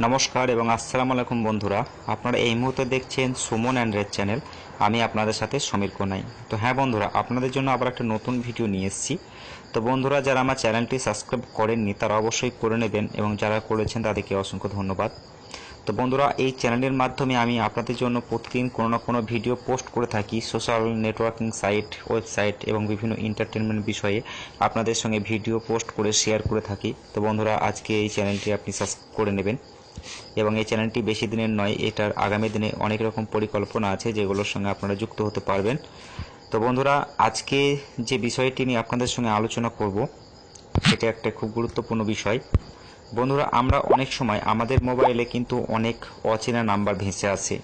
নমস্কার এবং আসসালামু আলাইকুম বন্ধুরা। আপনারা এই মুহূর্তে দেখছেন সুমন অ্যান্ড রেড চ্যানেল। আমি আপনাদের সাথে সমীর কোনাই। তো হ্যাঁ বন্ধুরা, আপনাদের জন্য আবার একটা নতুন ভিডিও নিয়ে এসেছি। তো বন্ধুরা, যারা আমার চ্যানেলটি সাবস্ক্রাইব করেননি, তারা অবশ্যই করে নেবেন এবং যারা করেছেন তাদেরকে অসংখ্য ধন্যবাদ। তো বন্ধুরা, এই চ্যানেলের মাধ্যমে আমি আপনাদের জন্য প্রতিদিন কোনো না কোনো ভিডিও পোস্ট করে থাকি। সোশ্যাল নেটওয়ার্কিং সাইট, ওয়েবসাইট এবং বিভিন্ন এন্টারটেনমেন্ট বিষয়ে আপনাদের সঙ্গে ভিডিও পোস্ট করে শেয়ার করে থাকি। তো বন্ধুরা, আজকে এই চ্যানেলটি আপনি সাবস্ক্রাইব করে নেবেন। এবং এই চ্যানেলটি বেশি দিনের নয়, এটার আগামী দিনে অনেক রকম পরিকল্পনা আছে যেগুলোর সঙ্গে আপনারা যুক্ত হতে পারবেন। তো বন্ধুরা, আজকে যে বিষয়টি নিয়ে আপনাদের সঙ্গে আলোচনা করব, সেটা একটা খুব গুরুত্বপূর্ণ বিষয়। বন্ধুরা, আমরা অনেক সময় আমাদের মোবাইলে কিন্তু অনেক অচেনা নাম্বার ভেসে আসে।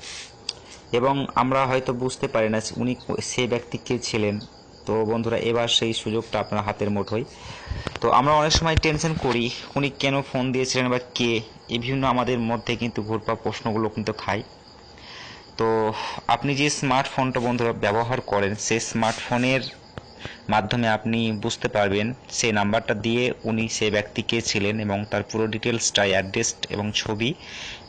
এবং আমরা হয়তো বুঝতে পারি না উনি সে ব্যক্তি কে ছিলেন তো বন্ধুরা, এবার সেই সুযোগটা আপনার হাতের মুঠোয়। তো আমরা অনেক সময় টেনশন করি, উনি কেন ফোন দিয়েছিলেন বা কে? এই বিভিন্ন আমাদের মধ্যে কিন্তু ঘুরপা প্রশ্নগুলো কিন্তু খায়। তো আপনি যে স্মার্টফোনটা বন্ধুরা ব্যবহার করেন সেই স্মার্টফোনের মাধ্যমে আপনি বুঝতে পারবেন সেই নাম্বারটা দিয়ে উনি সেই ব্যক্তি কে ছিলেন এবং তার পুরো ডিটেলসটা অ্যাড্রেস এবং ছবি,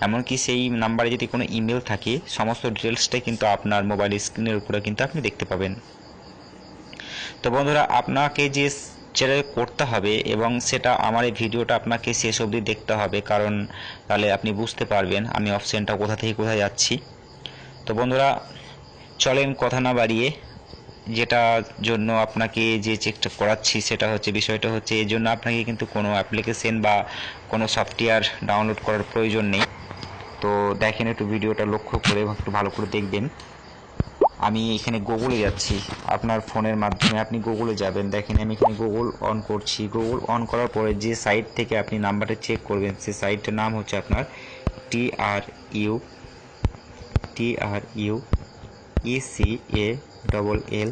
এমনকি সেই নাম্বারে যদি কোনো ইমেল থাকে, সমস্ত ডিটেলসটাই কিন্তু আপনার মোবাইল স্ক্রিনের উপরে কিন্তু আপনি দেখতে পাবেন। তো বন্ধুরা, আপনাকে যে যেটা করতে হবে এবং সেটা আমার এই ভিডিওটা আপনাকে শেষ অবধি দেখতে হবে, কারণ তাহলে আপনি বুঝতে পারবেন আমি অপশানটা কোথা থেকে কোথায় যাচ্ছি। তো বন্ধুরা, চলেন কথা না বাড়িয়ে, যেটার জন্য আপনাকে যে চেকটা করাচ্ছি সেটা হচ্ছে বিষয়টা হচ্ছে, এর জন্য আপনাকে কিন্তু কোনো অ্যাপ্লিকেশন বা কোনো সফটওয়্যার ডাউনলোড করার প্রয়োজন নেই। তো দেখেন একটু ভিডিওটা লক্ষ্য করে একটু ভালো করে দেখবেন। আমি এখানে গুগলে যাচ্ছি। আপনার ফোনের মাধ্যমে আপনি গুগলে যাবেন। দেখেন, আমি এখানে গুগল অন করছি। গুগল অন করার পরে যে সাইট থেকে আপনি নাম্বারটা চেক করবেন, সেই সাইটটার নাম হচ্ছে আপনার T R U T R U E C A double L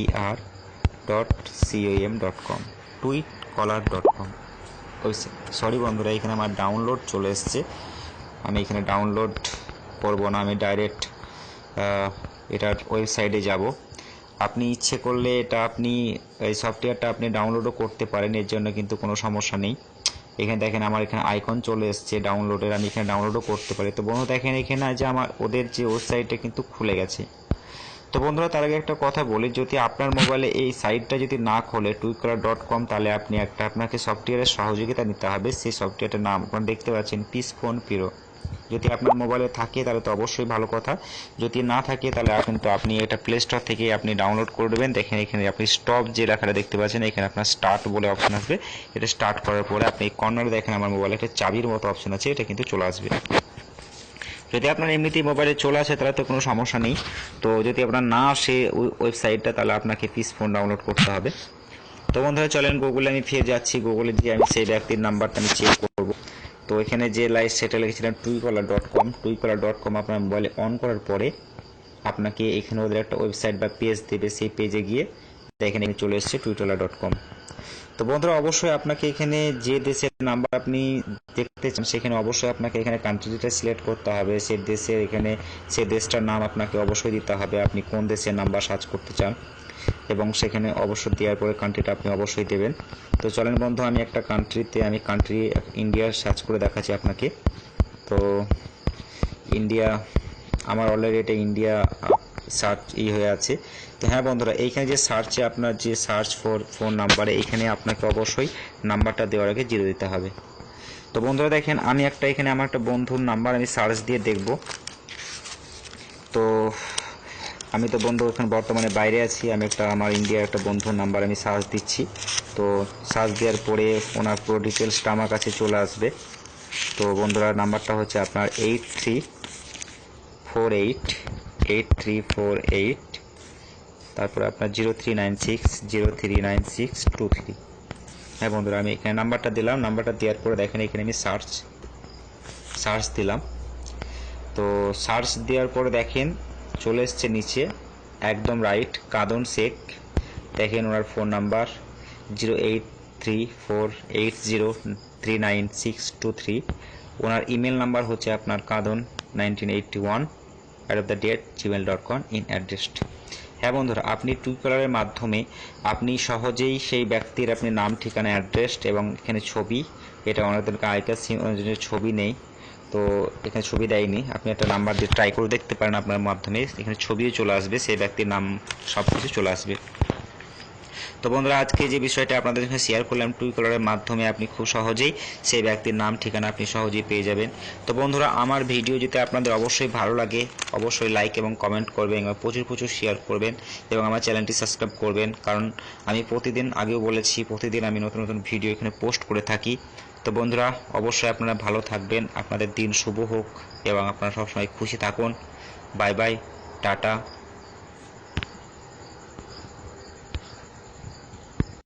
E R dot C O M dot com tweet caller dot com ওই সরি বন্ধুরা, এখানে আমার ডাউনলোড চলে এসছে। আমি এখানে ডাউনলোড করব না, আমি ডাইরেক্ট এটার ওয়েবসাইটে যাব। আপনি ইচ্ছে করলে এটা আপনি, এই সফটওয়্যারটা আপনি ডাউনলোডও করতে পারেন, এর জন্য কিন্তু কোনো সমস্যা নেই। এখানে দেখেন আমার এখানে আইকন চলে এসছে ডাউনলোডের, আমি এখানে ডাউনলোডও করতে পারি। তো বন্ধু দেখেন এখানে যে আমার, ওদের যে ওয়েবসাইটটা কিন্তু খুলে গেছে। তো বন্ধুরা তার আগে একটা কথা বলি, যদি আপনার মোবাইলে এই সাইটটা যদি না খোলে টুইকরা ডট কম তাহলে আপনি একটা, আপনাকে সফটওয়্যারের সহযোগিতা নিতে হবে। সেই সফটওয়্যারটার নাম আপনারা দেখতে পাচ্ছেন পিস ফোন পিরো যদি আপনার মোবাইলে থাকে, তাহলে তো অবশ্যই ভালো কথা। যদি না থাকে, তাহলে কিন্তু আপনি এটা প্লে স্টোর থেকে আপনি ডাউনলোড করে দেবেন দেখেন এখানে আপনি স্টপ যে লেখাটা দেখতে পাচ্ছেন, এখানে আপনার স্টার্ট বলে অপশন আসবে। এটা স্টার্ট করার পরে আপনি কর্নারে দেখেন আমার মোবাইলে একটা চাবির মতো অপশন আছে, এটা কিন্তু চলে আসবে। যদি আপনার এমনিতেই মোবাইলে চলে আসে, তাহলে তো কোনো সমস্যা নেই। তো যদি আপনার না আসে ওই ওয়েবসাইটটা তাহলে আপনাকে পিস ফোন ডাউনলোড করতে হবে। তো বন্ধুরা, চলেন গুগলে আমি ফিরে যাচ্ছি। গুগলে গিয়ে আমি সেই ব্যক্তির নাম্বারটা আমি চেক তো এখানে যে লাইট সেটা লিখেছিলাম টুইকলার ডট কম টুইকলার ডট কম আপনার মোবাইলে অন করার পরে আপনাকে এখানে ওদের একটা ওয়েবসাইট বা পেজ দেবে, সেই পেজে গিয়ে এখানে চলে এসছে টুইটলার ডট কম তো বন্ধুরা, অবশ্যই আপনাকে এখানে যে দেশের নাম্বার আপনি দেখতে চান, সেখানে অবশ্যই আপনাকে এখানে কান্ট্রিটা সিলেক্ট করতে হবে, সে দেশের এখানে, সে দেশটার নাম আপনাকে অবশ্যই দিতে হবে, আপনি কোন দেশের নাম্বার সার্চ করতে চান। এবং সেখানে অবশ্যই দেওয়ার পরে কান্ট্রিটা আপনি অবশ্যই দেবেন। তো চলেন বন্ধু, আমি একটা কান্ট্রিতে আমি কান্ট্রি ইন্ডিয়ার সার্চ করে দেখাচ্ছি আপনাকে। তো ইন্ডিয়া আমার অলরেডি এটা ইন্ডিয়া সার্চ ই হয়ে আছে। তো হ্যাঁ বন্ধুরা, এইখানে যে সার্চে আপনার যে সার্চ ফর ফোন নাম্বারে এখানে আপনাকে অবশ্যই নাম্বারটা দেওয়ার আগে জিরো দিতে হবে। তো বন্ধুরা দেখেন, আমি একটা, এখানে আমার একটা বন্ধুর নাম্বার আমি সার্চ দিয়ে দেখব। তো আমি তো বন্ধু এখন বর্তমানে বাইরে আছি, আমি একটা আমার ইন্ডিয়ার একটা বন্ধুর নাম্বার আমি সার্চ দিচ্ছি। তো সার্চ দেওয়ার পরে ওনার পুরো ডিটেলসটা আমার কাছে চলে আসবে। তো বন্ধুরা নাম্বারটা হচ্ছে আপনার eight three four eight eight three four eight তারপরে আপনার zero three nine six zero three nine six two three হ্যাঁ বন্ধুরা, আমি এখানে নাম্বারটা দিলাম নাম্বারটা দেওয়ার পরে দেখেন এখানে আমি সার্চ সার্চ দিলাম। তো সার্চ দেওয়ার পরে দেখেন চলে এসছে নিচে, একদম রাইট কাদন শেখ। দেখেন ওনার phone number zero eight three four eight zero three nine six two three ওনার ইমেল নাম্বার হচ্ছে আপনার Kadan nineteen eighty one at the rate Gmail dot com in address হ্যাঁ বন্ধুরা, আপনি টুইটারের মাধ্যমে আপনি সহজেই সেই ব্যক্তির আপনি নাম, ঠিকানা অ্যাড্রেস এবং এখানে ছবি, এটা ওনাদেরকে আগেকার ছবি নেই। তো এখানে ছবি দেয়নি। আপনি একটা নাম্বার দিয়ে ট্রাই করে দেখতে পারেন আপনার মাধ্যমে। এখানে ছবিও চলে আসবে, সেই ব্যক্তির নাম সব কিছু চলে আসবে। তো বন্ধুরা, আজকে যে বিষয়টা আপনাদের সঙ্গে শেয়ার করলাম টুই কলারের মাধ্যমে আপনি খুব সহজেই সেই ব্যক্তির নাম, ঠিকানা আপনি সহজেই পেয়ে যাবেন। তো বন্ধুরা, আমার ভিডিও যদি আপনাদের অবশ্যই ভালো লাগে, অবশ্যই লাইক এবং কমেন্ট করবেন এবং প্রচুর প্রচুর শেয়ার করবেন এবং আমার চ্যানেলটি সাবস্ক্রাইব করবেন। কারণ আমি প্রতিদিন, আগেও বলেছি, প্রতিদিন আমি নতুন নতুন ভিডিও এখানে পোস্ট করে থাকি। তো বন্ধুরা, অবশ্যই আপনারা ভালো থাকবেন, আপনাদের দিন শুভ হোক এবং আপনারা সবসময় খুশি থাকুন। Bye bye tata.